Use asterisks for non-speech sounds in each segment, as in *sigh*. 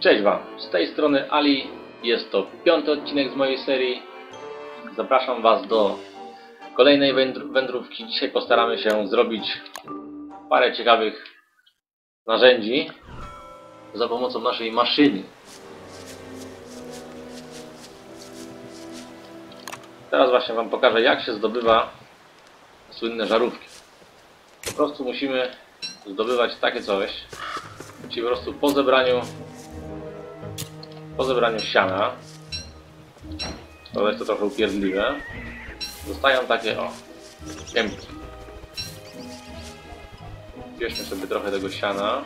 Cześć Wam, z tej strony Ali, jest to piąty odcinek z mojej serii. Zapraszam Was do kolejnej wędr- wędrówki. Dzisiaj postaramy się zrobić parę ciekawych narzędzi za pomocą naszej maszyny. Teraz właśnie Wam pokażę jak się zdobywa słynne żarówki. Po prostu musimy zdobywać takie coś, czyli po prostu po zebraniu po zebraniu siana. To jest to trochę upierdliwe. Zostają takie o kępki bierzmy sobie trochę tego siana.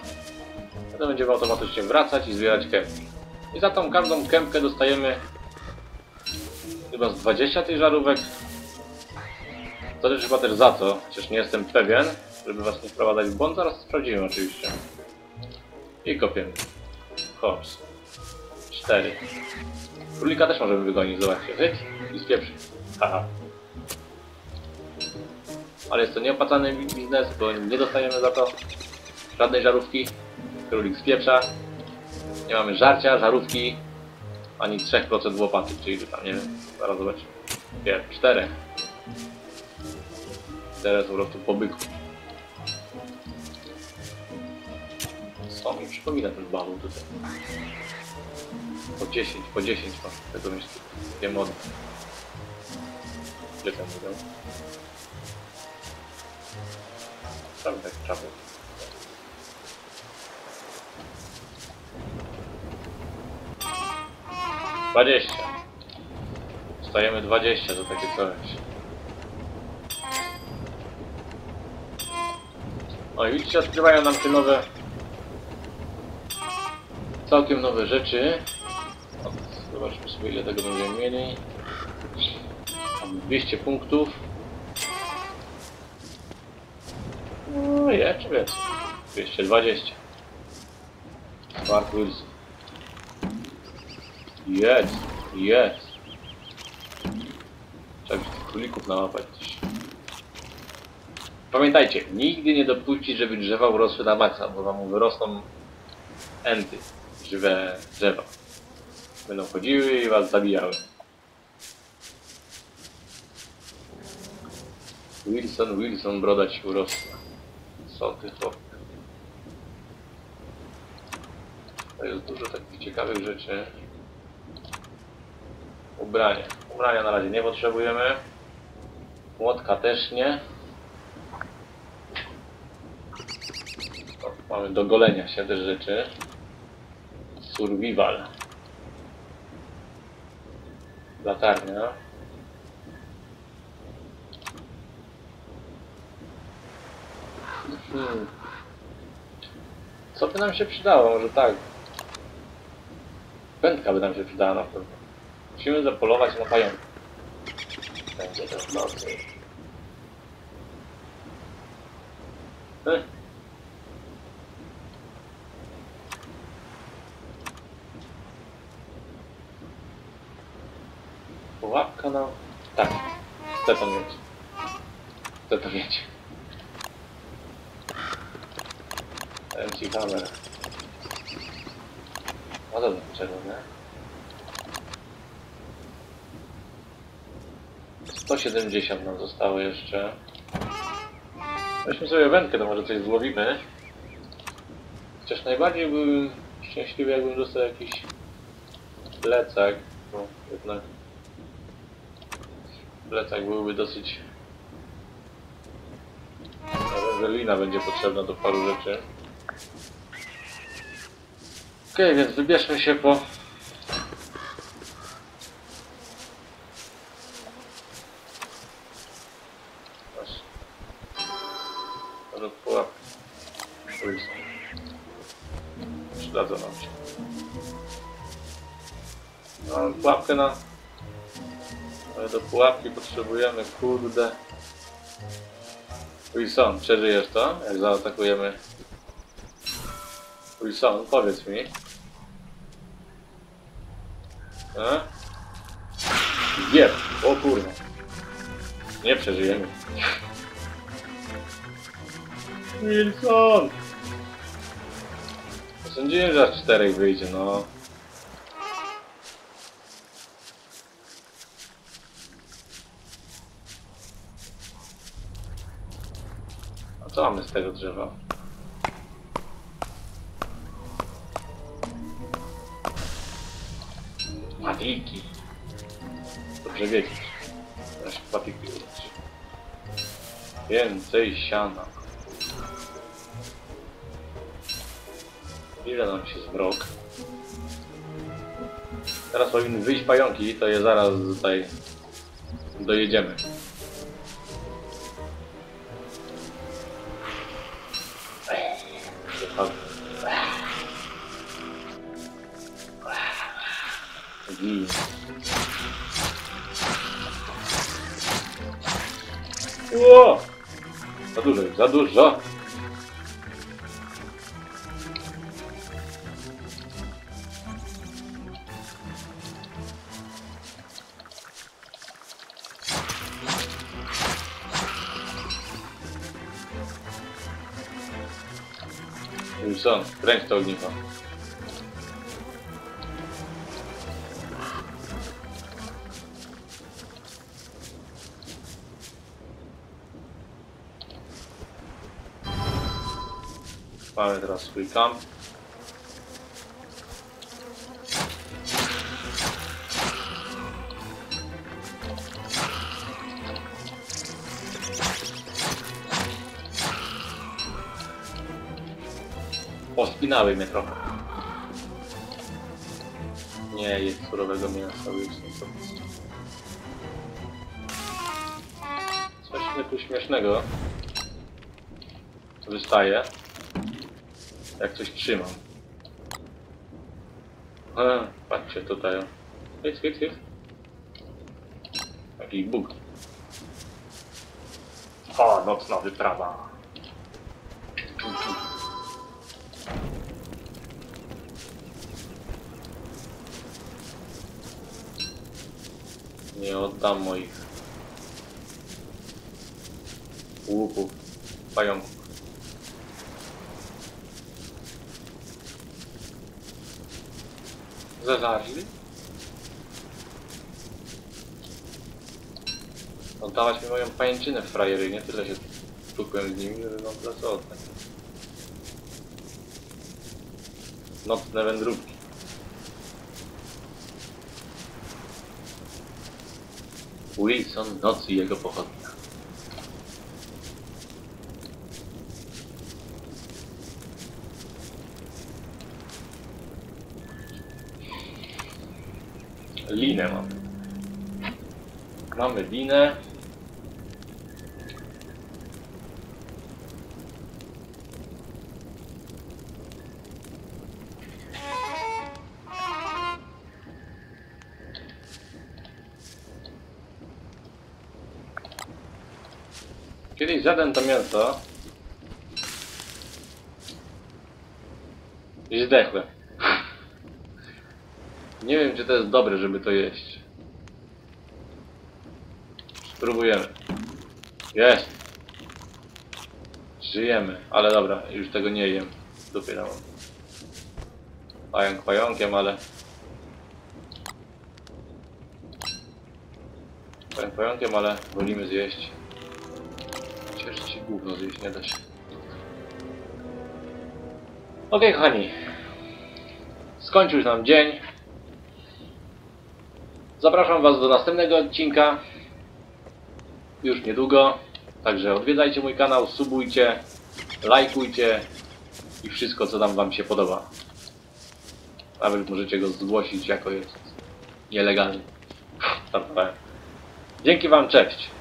Potem będziemy automatycznie wracać i zbierać kępki. I za tą każdą kępkę dostajemy chyba z 20 tych żarówek. To chyba też za to, chociaż nie jestem pewien żeby was nie wprowadzać w błąd, zaraz sprawdzimy oczywiście. I kopiemy. Hops 4 królika też możemy wygonić, zobaczcie hyt i spieprzyć haha ale jest to nieopłacalny bi- biznes, bo nie dostajemy za to żadnej żarówki. Królik spieprza. Nie mamy żarcia, żarówki ani 3% łopaty, czyli tam nie wiem, zaraz zobaczymy nie, 4 4 po prostu po byku co mi przypomina ten balon tutaj po 10, po 10 masz tego myśli. Wiem od... Gdzie tam mówią? Tam tak czapy. Dwadzieścia. Dostajemy 20 za takie coś. O i widzicie, odkrywają nam się nowe całkiem nowe rzeczy. Zobaczmy sobie ile tego będziemy mieli. Mam 200 punktów. No je, czy więcej? 220. Mark Wilson. Jest, jest. Trzeba by tych królików nałapać. Pamiętajcie, nigdy nie dopuścić, żeby drzewa urosły na maksa, bo wam wyrosną enty, żywe drzewa. Będą chodziły i was zabijały. Wilson, Wilson, broda ci urosła. Co ty chłop? To jest dużo takich ciekawych rzeczy. Ubrania. Ubrania na razie nie potrzebujemy. Młotka też nie. O, mamy do golenia się też rzeczy. Survival. Latarnia. Hmm. Co by nam się przydało? Może tak. Pętka by nam się przydała na pewno. Musimy zapolować na pająka. Będzie to w nocy. Eh. Pułapka na... Tak. Chcę to mieć. Chcę to mieć. Dałem ci kamerę. No dobra, czego nie? 170 nam zostało jeszcze. Weźmy sobie wędkę, to może coś złowimy. Chociaż najbardziej byłbym szczęśliwy, jakbym dostał jakiś plecak. No, jednak plecak byłby dosyć... Wędzelina będzie potrzebna do paru rzeczy. Okej, więc wybierzmy się po... Może. Wilson. Przydadzą nam się. No, pułapkę na... Ale do pułapki potrzebujemy, kurde. Wilson, przeżyjesz to? Jak zaatakujemy... Wilson, powiedz mi. E? Gier. O kurwa. Nie przeżyjemy. Wilson! Sądziłem, że aż czterech wyjdzie, no. Co mamy z tego drzewa? Patiki. Dobrze wiedzieć. Teraz patiki użyć. Więcej siana. Ile nam się zmrok? Teraz powinny wyjść pająki, to je zaraz tutaj dojedziemy. Gin. Ło! Za dużo, za dużo! Wilson, kręć to ogniwo. Mamy teraz swój kamp. Pospinały mnie trochę. Nie jest surowego mięsa, już nie to. Coś tu śmiesznego wystaje. Jak coś trzymam. A, patrzcie tutaj. Hyc, hyc, hyc. Taki bóg. O, nocna wyprawa. Nie oddam moich łupów, pająków. Zażarli? Oddałaś mi moją pajęczynę w frajery, nie tyle się stukłem z nimi, że to co oddać. Nocne wędrówki. Wilson, noc i jego pochodnia. Linę mamy. Mamy linę. Kiedyś zjadłem to mięso i zdechłem. Nie wiem, czy to jest dobre, żeby to jeść. Spróbujemy. Jest. Żyjemy, ale dobra, już tego nie jem. Dupie mam. Pająk pająkiem, ale... Pająk pająkiem, ale wolimy zjeść. Cieszę się gówno zjeść, nie da się. Okej, kochani. Skończył nam dzień. Zapraszam Was do następnego odcinka. Już niedługo. Także odwiedzajcie mój kanał, subujcie, lajkujcie i wszystko co tam Wam się podoba. Nawet możecie go zgłosić jako jest nielegalny. *laughs* Dzięki Wam, cześć!